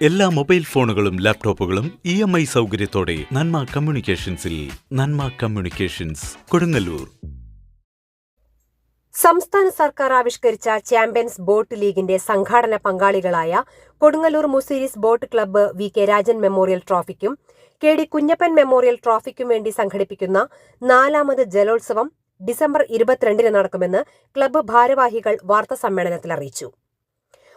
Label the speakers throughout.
Speaker 1: എല്ലാ മൊബൈൽ ഫോണുകളും ലാപ്ടോപ്പുകളും ഇ എം ഐ സൗകര്യത്തോടെ നന്മ കമ്മ്യൂണിക്കേഷൻസിൽ നന്മ കമ്മ്യൂണിക്കേഷൻസ് കൊടുങ്ങല്ലൂർ.
Speaker 2: സംസ്ഥാന സർക്കാർ ആവിഷ്കരിച്ച ചാമ്പ്യൻസ് ബോട്ട് ലീഗിന്റെ സംഘാടന പങ്കാളികളായ Kodungallur Muziris boat club V K Rajan memorial ട്രോഫിക്കും K D Kunjappan memorial ട്രോഫിക്കും വേണ്ടി സംഘടിപ്പിക്കുന്ന നാലാമത് ജലോത്സവം ഡിസംബർ ഇരുപത്തിരണ്ടിന് നടക്കുമെന്ന് ക്ലബ്ബ് ഭാരവാഹികൾ വാർത്താസമ്മേളനത്തിൽ അറിയിച്ചു.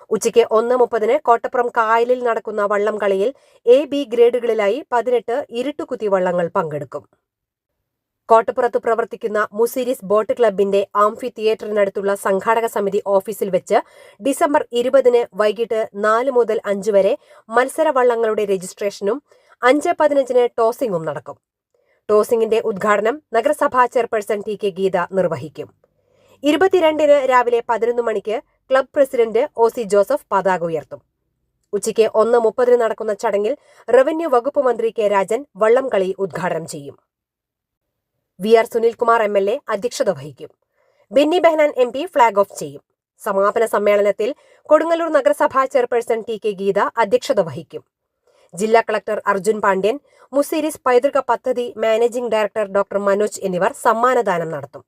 Speaker 2: ഉച്ചയ്ക്ക് ഒന്ന് മുപ്പതിന് കോട്ടപ്പുറം കായലിൽ നടക്കുന്ന വള്ളം കളിയിൽ എ ബി ഗ്രേഡുകളിലായി പതിനെട്ട് ഇരുട്ടുകുത്തി വള്ളങ്ങൾ പങ്കെടുക്കും. കോട്ടപ്പുറത്ത് പ്രവർത്തിക്കുന്ന മുസിരിസ് ബോട്ട് ക്ലബിന്റെ ആംഫി തിയേറ്ററിനടുത്തുള്ള സംഘാടക സമിതി ഓഫീസിൽ വെച്ച് ഡിസംബർ ഇരുപതിന് വൈകിട്ട് നാല് മുതൽ അഞ്ച് വരെ മത്സര വള്ളങ്ങളുടെ രജിസ്ട്രേഷനും അഞ്ച് പതിനഞ്ചിന് ടോസിംഗും നടക്കും. ടോസിംഗിന്റെ ഉദ്ഘാടനം നഗരസഭാ ചെയർപേഴ്സൺ ടി കെ ഗീത നിർവഹിക്കും. ഇരുപത്തിരണ്ടിന് രാവിലെ പതിനൊന്ന് മണിക്ക് club president O C Joseph പതാക ഉയർത്തും. ഉച്ചയ്ക്ക് ഒന്ന് മുപ്പതിന് നടക്കുന്ന ചടങ്ങിൽ റവന്യൂ വകുപ്പ് മന്ത്രി കെ രാജൻ വള്ളംകളി ഉദ്ഘാടനം ചെയ്യും. V R Sunilkumar M L A അധ്യക്ഷത വഹിക്കും. Benny Behanan M P flag off ചെയ്യും. സമാപന സമ്മേളനത്തിൽ കൊടുങ്ങല്ലൂർ നഗരസഭാ ചെയർപേഴ്സൺ ടി കെ ഗീത അധ്യക്ഷത വഹിക്കും. ജില്ലാ കളക്ടർ അർജുൻ പാണ്ഡ്യൻ മുസീരിസ് പൈതൃക പദ്ധതി മാനേജിംഗ് ഡയറക്ടർ ഡോക്ടർ മനോജ് എന്നിവർ സമ്മാനദാനം നടത്തും.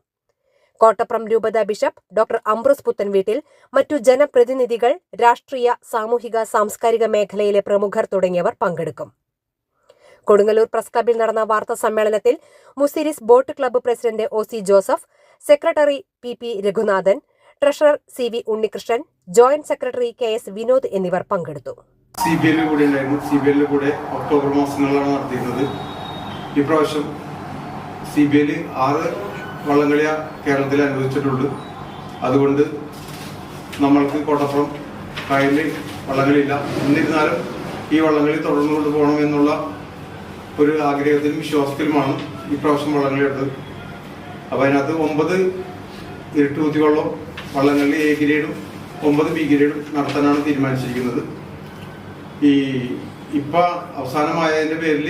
Speaker 2: കോട്ടപ്രം രൂപത ബിഷപ്പ് ഡോക്ടർ അംബ്രോസ് പുത്തൻവീട്ടിൽ മറ്റു ജനപ്രതിനിധികൾ രാഷ്ട്രീയ സാമൂഹിക സാംസ്കാരിക മേഖലയിലെ പ്രമുഖർ തുടങ്ങിയവർ പങ്കെടുക്കും. കൊടുങ്ങല്ലൂർ പ്രസ് ക്ലബിൽ നടന്ന വാർത്താ സമ്മേളനത്തിൽ Muziris boat club president O C Joseph secretary P P Raghunathan treasurer C V Unnikrishnan joint secretary K S Vinod എന്നിവർ പങ്കെടുത്തു.
Speaker 3: സി ബി എല്ലിൽ കൂടെ ഉണ്ടായിരുന്നു. സി ബി എല്ലിൽ കൂടെ ഒക്ടോബർ മാസങ്ങളിലാണ് നടത്തിയിരുന്നത്. ഇപ്രാവശ്യം സി ബി എല്ലിൽ ആറ് വള്ളംകളിയ കേരളത്തിൽ അനുവദിച്ചിട്ടുണ്ട്. അതുകൊണ്ട് നമ്മൾക്ക് കോട്ടപ്പുറം കായലിൽ വള്ളംകളിയില്ല. എന്നിരുന്നാലും ഈ വള്ളംകളി തുടർന്നു കൊണ്ടുപോകണം എന്നുള്ള ഒരു ആഗ്രഹത്തിലും വിശ്വാസത്തിലുമാണ് ഈ പ്രാവശ്യം വള്ളംകളി എടുത്തത് അപ്പോൾ അതിനകത്ത് ഒമ്പത് ഇരുട്ടുകുത്തി വള്ളം വള്ളംകളി എ ഗ്രേഡും ഒമ്പത് ബി ഗ്രേഡും നടത്താനാണ് തീരുമാനിച്ചിരിക്കുന്നത്. ഈ ഇപ്പം അവസാനമായതിന്റെ പേരിൽ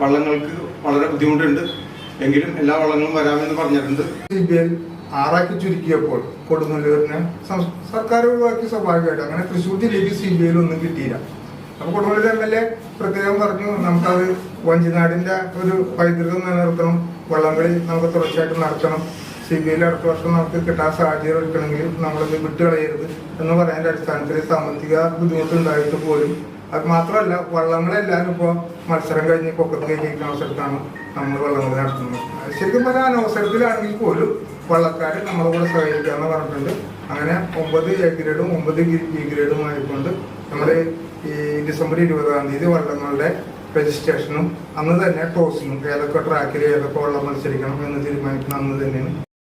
Speaker 3: വള്ളങ്ങൾക്ക് വളരെ ബുദ്ധിമുട്ടുണ്ട്. എങ്കിലും എല്ലാ വളങ്ങളും വരാമെന്ന് പറഞ്ഞിട്ടുണ്ട്.
Speaker 4: സി ആറാക്കി ചുരുക്കിയപ്പോൾ കൊടുങ്ങല്ലൂരിനെ സർക്കാർ ഒഴിവാക്കി സ്വാഭാവികമായിട്ട് അങ്ങനെ തൃശ്ശൂർ ജില്ലയ്ക്ക് സി ബി ഐയിൽ ഒന്നും കിട്ടിയില്ല. അപ്പൊ കൊടുങ്ങല്ലൂർ എം എൽ എ പ്രത്യേകം പറഞ്ഞു നമുക്കത് വഞ്ചിനാടിന്റെ ഒരു പൈതൃകം നിലനിർത്തണം വള്ളംകളി നമുക്ക് തുടർച്ചയായിട്ട് നടത്തണം സി ബി ഐയിൽ അടുത്ത വർഷം നമുക്ക് കിട്ടാൻ സാഹചര്യം എടുക്കണമെങ്കിൽ നമ്മളിത് വിട്ടുകളയരുത് എന്ന് പറയാൻ അടിസ്ഥാനത്തിൽ സാമ്പത്തിക ബുദ്ധിമുട്ടുണ്ടായിട്ട് പോലും അത് മാത്രമല്ല വള്ളങ്ങളെല്ലാവരും ഇപ്പോൾ മത്സരം കഴിഞ്ഞ് പൊക്കത്ത് കഴിഞ്ഞിരിക്കുന്ന അവസരത്താണ് നമ്മൾ വള്ളങ്ങൾ നടത്തുന്നത്. ശരിക്കും പറഞ്ഞാൽ അനവസരത്തിലാണെങ്കിൽ പോലും വള്ളക്കാർ നമ്മളെ കൂടെ സഹകരിക്കാമെന്ന് പറഞ്ഞിട്ടുണ്ട്. അങ്ങനെ ഒമ്പത് എ ഗ്രേഡും ഒമ്പത് ബി ഗ്രേഡും ആയിക്കൊണ്ട് നമ്മൾ ഈ ഡിസംബർ ഇരുപതാം തീയതി വള്ളങ്ങളുടെ രജിസ്ട്രേഷനും അന്ന് തന്നെ ടോസിനും ഏതൊക്കെ ട്രാക്കിൽ ഏതൊക്കെ വള്ളം മത്സരിക്കണം എന്ന് തീരുമാനിക്കുന്ന അന്ന് തന്നെയാണ്